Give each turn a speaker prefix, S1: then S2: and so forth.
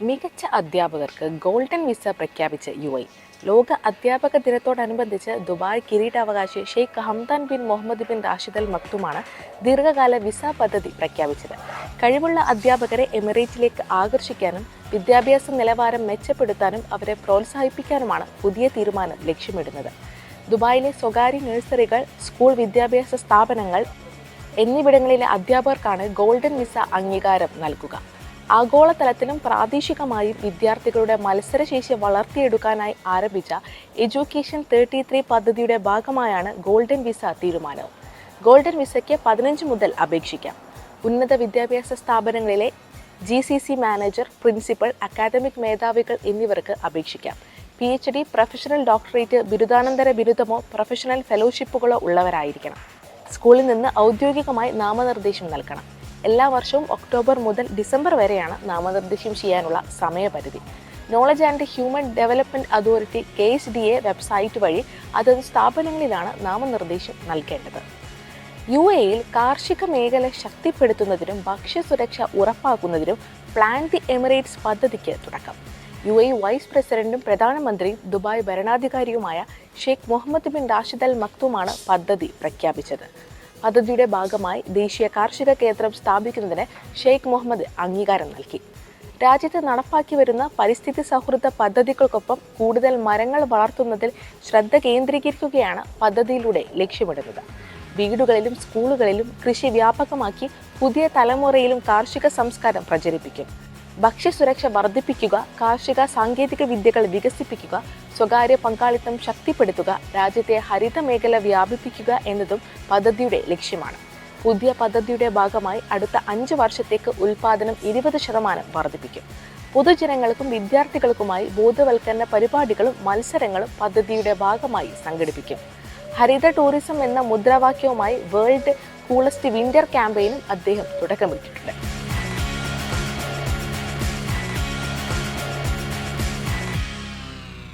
S1: മികച്ച അധ്യാപകർക്ക് golden visa പ്രഖ്യാപിച്ച് യു ഐ ലോക അധ്യാപക ദിനത്തോടനുബന്ധിച്ച് ദുബായ് കിരീടാവകാശി Sheikh Hamdan bin Mohammed bin Rashid Al മക്തുമാണ് ദീർഘകാല വിസ പദ്ധതി പ്രഖ്യാപിച്ചത്. കഴിവുള്ള അധ്യാപകരെ എമിറേറ്റിലേക്ക് ആകർഷിക്കാനും വിദ്യാഭ്യാസ നിലവാരം മെച്ചപ്പെടുത്താനും അവരെ പ്രോത്സാഹിപ്പിക്കാനുമാണ് പുതിയ തീരുമാനം ലക്ഷ്യമിടുന്നത്. ദുബായിലെ സ്വകാര്യ നഴ്സറികൾ സ്കൂൾ വിദ്യാഭ്യാസ സ്ഥാപനങ്ങൾ എന്നിവിടങ്ങളിലെ അധ്യാപകർക്കാണ് ഗോൾഡൻ വിസ അംഗീകാരം നൽകുക. ആഗോളതലത്തിലും പ്രാദേശികമായും വിദ്യാർത്ഥികളുടെ മത്സരശേഷി വളർത്തിയെടുക്കാനായി ആരംഭിച്ച എഡ്യൂക്കേഷൻ തേർട്ടി ത്രീ പദ്ധതിയുടെ ഭാഗമായാണ് ഗോൾഡൻ വിസ തീരുമാനം. ഗോൾഡൻ വിസയ്ക്ക് പതിനഞ്ച് മുതൽ അപേക്ഷിക്കാം. ഉന്നത വിദ്യാഭ്യാസ സ്ഥാപനങ്ങളിലെ G C C manager principal academic മേധാവികൾ എന്നിവർക്ക് അപേക്ഷിക്കാം. P H D professional doctorate ബിരുദാനന്തര ബിരുദമോ പ്രൊഫഷണൽ ഫെലോഷിപ്പുകളോ ഉള്ളവരായിരിക്കണം. സ്കൂളിൽ നിന്ന് ഔദ്യോഗികമായി നാമനിർദ്ദേശം നൽകണം. എല്ലാ വർഷവും ഒക്ടോബർ മുതൽ ഡിസംബർ വരെയാണ് നാമനിർദ്ദേശം ചെയ്യാനുള്ള സമയപരിധി. Knowledge and human development authority K S D A website വഴി അതത് സ്ഥാപനങ്ങളിലാണ് നാമനിർദ്ദേശം നൽകേണ്ടത്. യു എയിൽ കാർഷിക മേഖല ശക്തിപ്പെടുത്തുന്നതിനും ഭക്ഷ്യസുരക്ഷ ഉറപ്പാക്കുന്നതിനും പ്ലാൻ ദി എമിറേറ്റ്സ് പദ്ധതിക്ക് തുടക്കം. യു എ വൈസ് പ്രസിഡന്റും പ്രധാനമന്ത്രിയും Dubai ഭരണാധികാരിയുമായ Sheikh Mohammed bin Rashid Al മക്തുമാണ് പദ്ധതി പ്രഖ്യാപിച്ചത്. പദ്ധതിയുടെ ഭാഗമായി ദേശീയ കാർഷിക കേന്ദ്രം സ്ഥാപിക്കുന്നതിന് ഷെയ്ഖ് മുഹമ്മദ് അംഗീകാരം നൽകി. രാജ്യത്ത് നടപ്പാക്കി വരുന്ന പരിസ്ഥിതി സൗഹൃദ പദ്ധതികൾക്കൊപ്പം കൂടുതൽ മരങ്ങൾ വളർത്തുന്നതിൽ ശ്രദ്ധ കേന്ദ്രീകരിക്കുകയാണ് പദ്ധതിയിലൂടെ ലക്ഷ്യമിടുന്നത്. വീടുകളിലും സ്കൂളുകളിലും കൃഷി വ്യാപകമാക്കി പുതിയ തലമുറയിലും കാർഷിക സംസ്കാരം പ്രചരിപ്പിക്കും. ഭക്ഷ്യസുരക്ഷ വർദ്ധിപ്പിക്കുക കാർഷിക സാങ്കേതിക വിദ്യകൾ വികസിപ്പിക്കുക സ്വകാര്യ പങ്കാളിത്തം ശക്തിപ്പെടുത്തുക രാജ്യത്തെ ഹരിത മേഖല വ്യാപിപ്പിക്കുക എന്നതും പദ്ധതിയുടെ ലക്ഷ്യമാണ്. പുതിയ പദ്ധതിയുടെ ഭാഗമായി അടുത്ത അഞ്ച് വർഷത്തേക്ക് ഉൽപാദനം ഇരുപത് ശതമാനം വർദ്ധിപ്പിക്കും. പൊതുജനങ്ങൾക്കും വിദ്യാർത്ഥികൾക്കുമായി ബോധവൽക്കരണ പരിപാടികളും മത്സരങ്ങളും പദ്ധതിയുടെ ഭാഗമായി സംഘടിപ്പിക്കും. ഹരിത ടൂറിസം എന്ന മുദ്രാവാക്യവുമായി വേൾഡ് കൂളസ്റ്റ് വിന്റർ ക്യാമ്പയിനും അദ്ദേഹം തുടക്കമിട്ടിട്ടുണ്ട്.